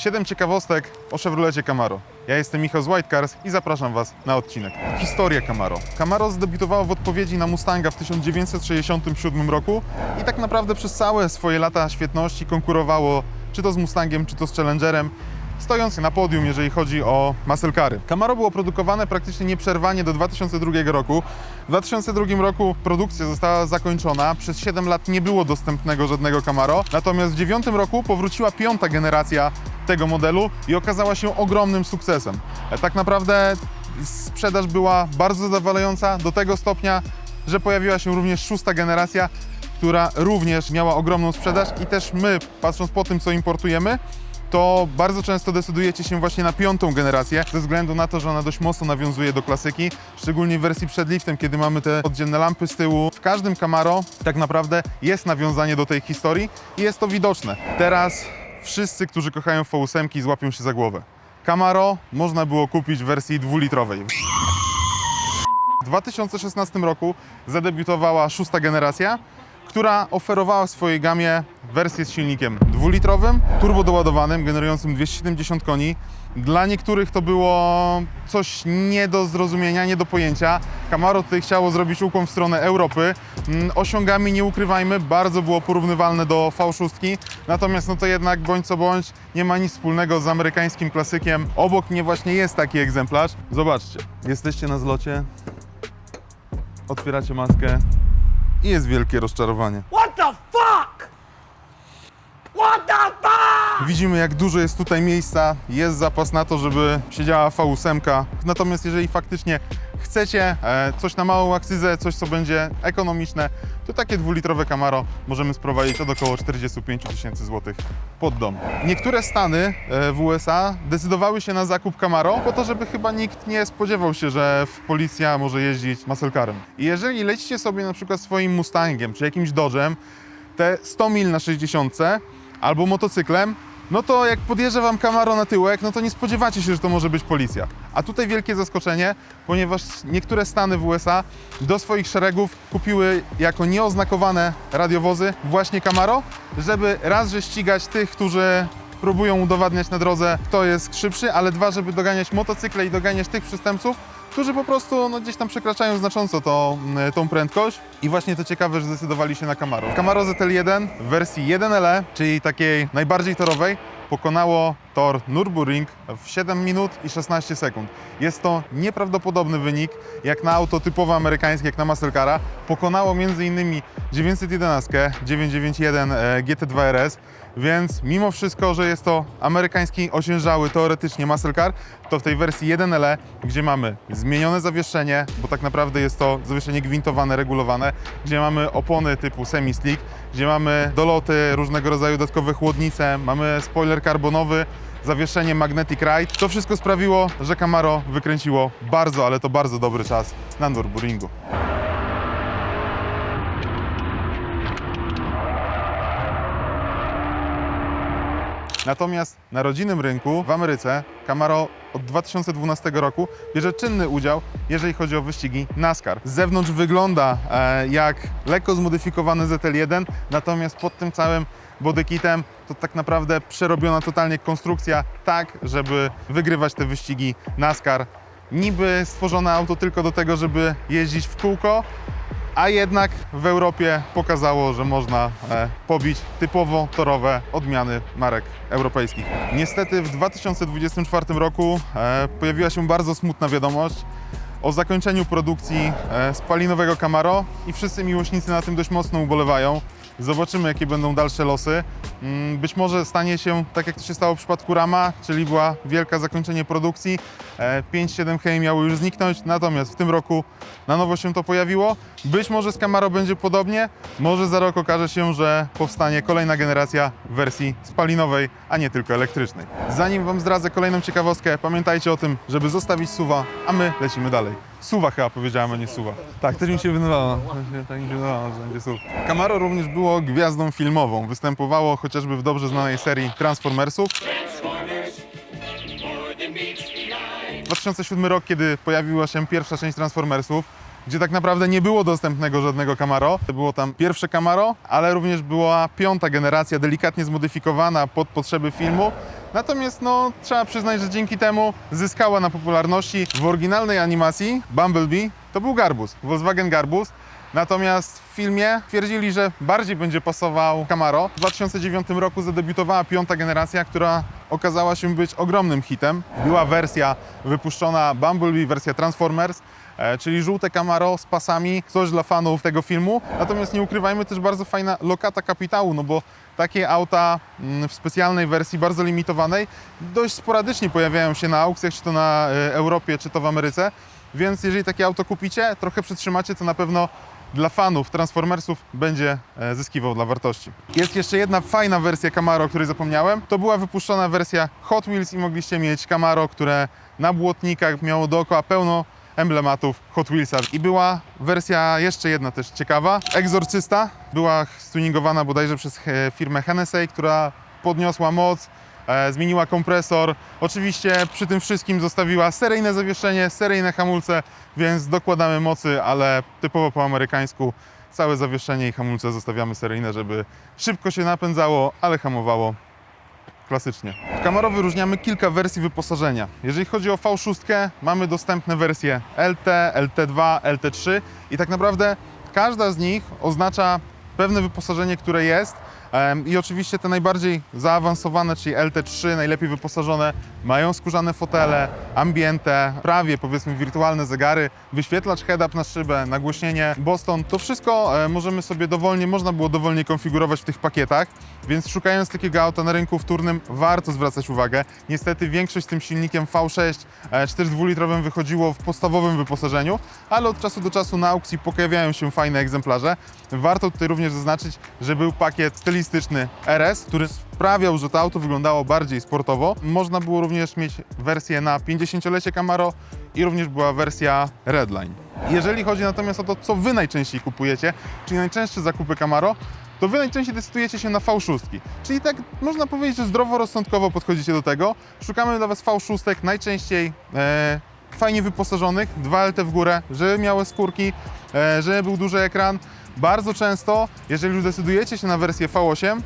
7 ciekawostek o Chevrolecie Camaro. Ja jestem Michał z White Cars i zapraszam Was na odcinek. Historia Camaro. Camaro zdebiutowało w odpowiedzi na Mustanga w 1967 roku i tak naprawdę przez całe swoje lata świetności konkurowało czy to z Mustangiem, czy to z Challengerem stojąc na podium, jeżeli chodzi o muscle cary. Camaro było produkowane praktycznie nieprzerwanie do 2002 roku. W 2002 roku produkcja została zakończona. Przez 7 lat nie było dostępnego żadnego Camaro. Natomiast w 2009 roku powróciła piąta generacja tego modelu i okazała się ogromnym sukcesem. E, Tak naprawdę sprzedaż była bardzo zadowalająca do tego stopnia, że pojawiła się również szósta generacja, która również miała ogromną sprzedaż i też my, patrząc po tym, co importujemy, to bardzo często decydujecie się właśnie na piątą generację, ze względu na to, że ona dość mocno nawiązuje do klasyki, szczególnie w wersji przed liftem, kiedy mamy te oddzielne lampy z tyłu. W każdym Camaro tak naprawdę jest nawiązanie do tej historii i jest to widoczne. Teraz wszyscy, którzy kochają V8 złapią się za głowę. Camaro można było kupić w wersji dwulitrowej. W 2016 roku zadebiutowała szósta generacja, która oferowała w swojej gamie wersję z silnikiem dwulitrowym, turbodoładowanym, generującym 270 koni. Dla niektórych to było coś nie do zrozumienia, nie do pojęcia. Camaro tutaj chciało zrobić ukłon w stronę Europy. Mm, Osiągami, nie ukrywajmy, bardzo było porównywalne do V6, natomiast no to jednak bądź co bądź nie ma nic wspólnego z amerykańskim klasykiem. Obok mnie właśnie jest taki egzemplarz. Zobaczcie, jesteście na zlocie, otwieracie maskę i jest wielkie rozczarowanie. What the fuck? What the fuck? Widzimy, jak dużo jest tutaj miejsca, jest zapas na to, żeby siedziała V8. Natomiast jeżeli faktycznie chcecie e, coś na małą akcyzę, coś co będzie ekonomiczne, to takie dwulitrowe Camaro możemy sprowadzić od około 45 tysięcy złotych pod dom. Niektóre stany e, w USA decydowały się na zakup Camaro po to, żeby chyba nikt nie spodziewał się, że policja może jeździć muscle carem. I jeżeli lecicie sobie na przykład swoim Mustangiem czy jakimś Dodge'em, te 100 mil na 60 albo motocyklem, no to jak podjeżdża wam Camaro na tyłek, no to nie spodziewacie się, że to może być policja. A tutaj wielkie zaskoczenie, ponieważ niektóre stany w USA do swoich szeregów kupiły jako nieoznakowane radiowozy właśnie Camaro, żeby raz, że ścigać tych, którzy próbują udowadniać na drodze, kto jest szybszy, ale dwa, żeby doganiać motocykle i doganiać tych przestępców, którzy po prostu no, gdzieś tam przekraczają znacząco to, mm, tą prędkość. I właśnie to ciekawe, że zdecydowali się na Camaro. Camaro ZL1 w wersji 1LE, czyli takiej najbardziej torowej, pokonało tor Nürburgring w 7 minut i 16 sekund. Jest to nieprawdopodobny wynik, jak na auto typowo amerykańskie, jak na muscle cara. Pokonało m.in. 911, 991 e, GT2 RS, więc mimo wszystko, że jest to amerykański osiężały teoretycznie muscle car, to w tej wersji 1LE, gdzie mamy zmienione zawieszenie, bo tak naprawdę jest to zawieszenie gwintowane, regulowane, gdzie mamy opony typu semi-slick, gdzie mamy doloty, różnego rodzaju dodatkowe chłodnice, mamy spoiler karbonowy, zawieszenie Magnetic Ride. To wszystko sprawiło, że Camaro wykręciło bardzo, ale to bardzo dobry czas na Nürburgringu. Natomiast na rodzinnym rynku w Ameryce Camaro od 2012 roku bierze czynny udział, jeżeli chodzi o wyścigi NASCAR. Z zewnątrz wygląda e, jak lekko zmodyfikowany ZL1, natomiast pod tym całym bodykitem to tak naprawdę przerobiona totalnie konstrukcja tak, żeby wygrywać te wyścigi NASCAR. Niby stworzone auto tylko do tego, żeby jeździć w kółko, a jednak w Europie pokazało, że można e, pobić typowo torowe odmiany marek europejskich. Niestety w 2024 roku e, pojawiła się bardzo smutna wiadomość o zakończeniu produkcji e, spalinowego Camaro i wszyscy miłośnicy na tym dość mocno ubolewają. Zobaczymy, jakie będą dalsze losy. Mm, Być może stanie się tak, jak to się stało w przypadku Rama, czyli była wielka zakończenie produkcji. E, 5-7 hej miało już zniknąć, natomiast w tym roku na nowo się to pojawiło. Być może z Camaro będzie podobnie, może za rok okaże się, że powstanie kolejna generacja w wersji spalinowej, a nie tylko elektrycznej. Zanim Wam zdradzę kolejną ciekawostkę, pamiętajcie o tym, żeby zostawić suwa, a my lecimy dalej. Suwa chyba powiedziałem, a nie suwa. Tak, też mi się wydawało. Tak mi się wydawało, że będzie suw. Camaro również było gwiazdą filmową. Występowało chociażby w dobrze znanej serii Transformersów. 2007 rok, kiedy pojawiła się pierwsza część Transformersów, gdzie tak naprawdę nie było dostępnego żadnego Camaro. Było tam pierwsze Camaro, ale również była piąta generacja, delikatnie zmodyfikowana pod potrzeby filmu. Natomiast no, trzeba przyznać, że dzięki temu zyskała na popularności. W oryginalnej animacji Bumblebee to był Garbus, Volkswagen Garbus. Natomiast w filmie twierdzili, że bardziej będzie pasował Camaro. W 2009 roku zadebiutowała piąta generacja, która okazała się być ogromnym hitem. Była wersja wypuszczona Bumblebee, wersja Transformers, czyli żółte Camaro z pasami, coś dla fanów tego filmu. Natomiast nie ukrywajmy też bardzo fajna lokata kapitału, no bo takie auta mm, w specjalnej wersji, bardzo limitowanej, dość sporadycznie pojawiają się na aukcjach, czy to na e, Europie, czy to w Ameryce. Więc jeżeli takie auto kupicie, trochę przytrzymacie, to na pewno dla fanów Transformersów będzie e, zyskiwał dla wartości. Jest jeszcze jedna fajna wersja Camaro, o której zapomniałem. To była wypuszczona wersja Hot Wheels i mogliście mieć Camaro, które na błotnikach miało dookoła pełno emblematów Hot Wheelsa. I była wersja jeszcze jedna też ciekawa. Egzorcysta była stuningowana bodajże przez e, firmę Hennessy, która podniosła moc, e, zmieniła kompresor. Oczywiście przy tym wszystkim zostawiła seryjne zawieszenie, seryjne hamulce, więc dokładamy mocy, ale typowo po amerykańsku całe zawieszenie i hamulce zostawiamy seryjne, żeby szybko się napędzało, ale hamowało klasycznie. W Camaro wyróżniamy kilka wersji wyposażenia. Jeżeli chodzi o V6, mamy dostępne wersje LT, LT2, LT3 i tak naprawdę każda z nich oznacza pewne wyposażenie, które jest. I oczywiście te najbardziej zaawansowane, czyli LT3, najlepiej wyposażone, mają skórzane fotele, ambiente, prawie powiedzmy wirtualne zegary, wyświetlacz head-up na szybę, nagłośnienie Boston. To wszystko e, możemy sobie dowolnie, można było dowolnie konfigurować w tych pakietach, więc szukając takiego auta na rynku wtórnym warto zwracać uwagę. Niestety większość z tym silnikiem V6 e, czy też dwulitrowym wychodziło w podstawowym wyposażeniu, ale od czasu do czasu na aukcji pojawiają się fajne egzemplarze. Warto tutaj również zaznaczyć, że był pakiet stylistyczny RS, który sprawiał, że to auto wyglądało bardziej sportowo. Można było również mieć wersję na 50-lecie Camaro i również była wersja Redline. Jeżeli chodzi natomiast o to, co Wy najczęściej kupujecie, czyli najczęstsze zakupy Camaro, to Wy najczęściej decydujecie się na V6. Czyli tak można powiedzieć, że zdroworozsądkowo podchodzicie do tego. Szukamy dla Was V6 najczęściej e, fajnie wyposażonych, 2 LT w górę, żeby miały skórki, e, żeby był duży ekran. Bardzo często, jeżeli już decydujecie się na wersję V8,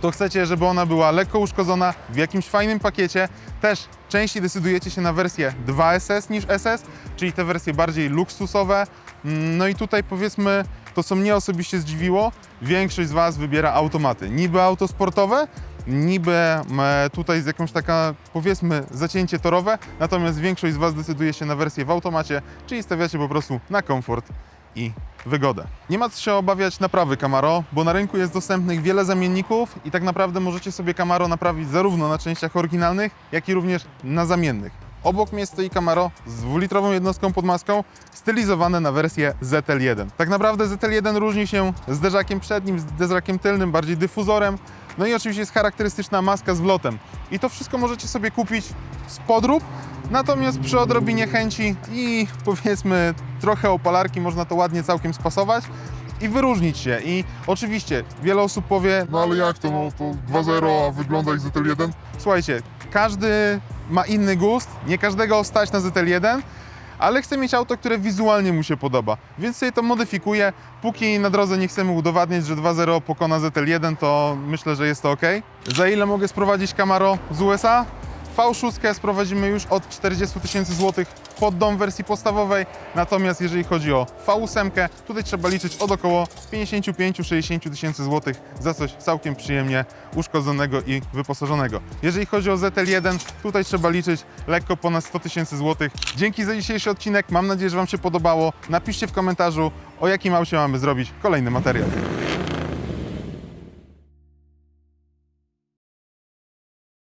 to chcecie, żeby ona była lekko uszkodzona w jakimś fajnym pakiecie. Też częściej decydujecie się na wersję 2SS niż SS, czyli te wersje bardziej luksusowe. Mm, No i tutaj powiedzmy, to co mnie osobiście zdziwiło, większość z Was wybiera automaty. Niby auto sportowe, niby mm, tutaj z jakąś taka powiedzmy zacięcie torowe, natomiast większość z Was decyduje się na wersję w automacie, czyli stawiacie po prostu na komfort i wygodę. Nie ma co się obawiać naprawy Camaro, bo na rynku jest dostępnych wiele zamienników i tak naprawdę możecie sobie Camaro naprawić zarówno na częściach oryginalnych, jak i również na zamiennych. Obok mnie stoi Camaro z dwulitrową jednostką pod maską, stylizowane na wersję ZL1. Tak naprawdę ZL1 różni się zderzakiem przednim, zderzakiem tylnym, bardziej dyfuzorem, no i oczywiście jest charakterystyczna maska z wlotem. I to wszystko możecie sobie kupić z podrób, natomiast przy odrobinie chęci i powiedzmy trochę opalarki można to ładnie całkiem spasować i wyróżnić się. I oczywiście wiele osób powie, No ale jak to, no to 2-0, a wygląda jak ZL1? Słuchajcie, każdy ma inny gust, nie każdego stać na ZL1, ale chce mieć auto, które wizualnie mu się podoba, więc sobie to modyfikuje. Póki na drodze nie chcemy udowadniać, że 2.0 pokona ZL1, to myślę, że jest to ok. Za ile mogę sprowadzić Camaro z USA? V6 sprowadzimy już od 40 tysięcy złotych pod dom w wersji podstawowej, natomiast jeżeli chodzi o V8, tutaj trzeba liczyć od około 55-60 tysięcy złotych za coś całkiem przyjemnie uszkodzonego i wyposażonego. Jeżeli chodzi o ZL1, tutaj trzeba liczyć lekko ponad 100 tysięcy złotych. Dzięki za dzisiejszy odcinek, mam nadzieję, że Wam się podobało. Napiszcie w komentarzu, o jakim aucie mamy zrobić kolejny materiał.